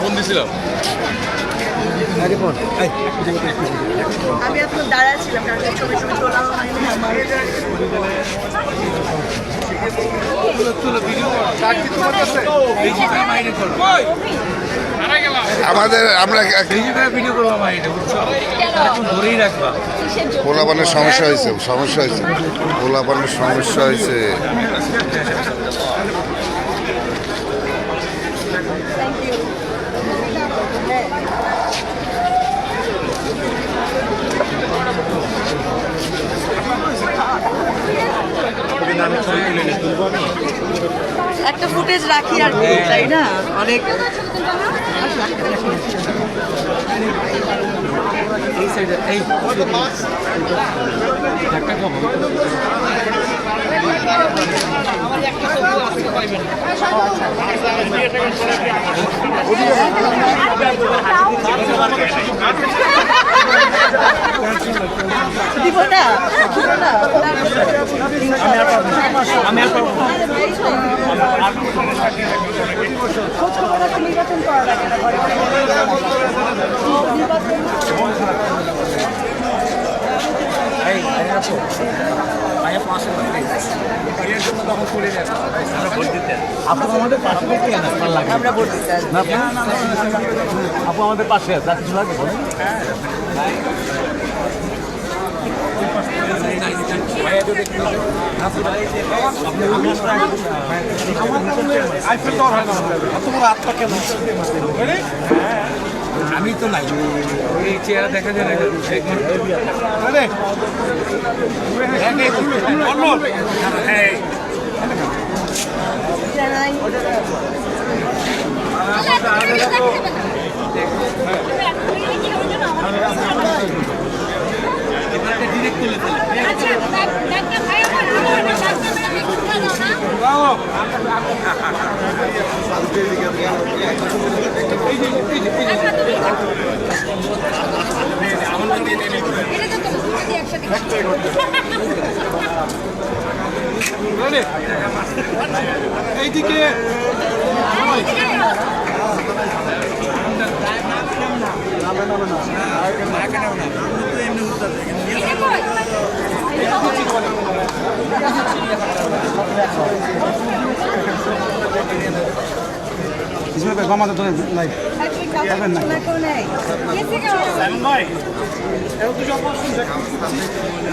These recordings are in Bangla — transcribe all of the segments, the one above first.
ফোন দিছিলাম আমি এখন দাঁড়ায় ছিলাম, কারণ ছবি ছবি তোলা হয়নি আমার আমাদের, আমরা পোলাপানের সমস্যা হয়েছে সমস্যা হয়েছে। পোলাপানের সমস্যা হয়েছে। একটা ফুটেজ রাখি আর তাই না? অনেক। এই সাইডে এই ধাক্কা খাব। দিব আপু আমাদের পাশে আমরা ভোট দিতে আপু আমাদের পাশে আছে কিছু লাগবে আইফেল তো হয় না বড় আত্মা কেন আমি তো নাই। এই চেহারা দেখা যায় না এক মিনিট হ্যাঁ জানাই এইদিকে কেউ নেই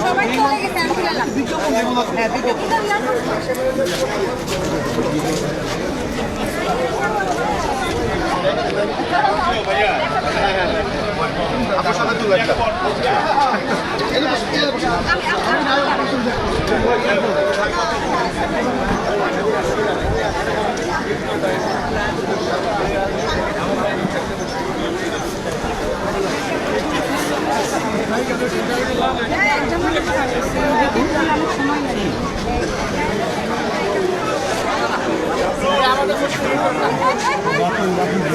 সবাই চলে গেছে আমি গেলাম হ্যাঁ ভিডিও Thank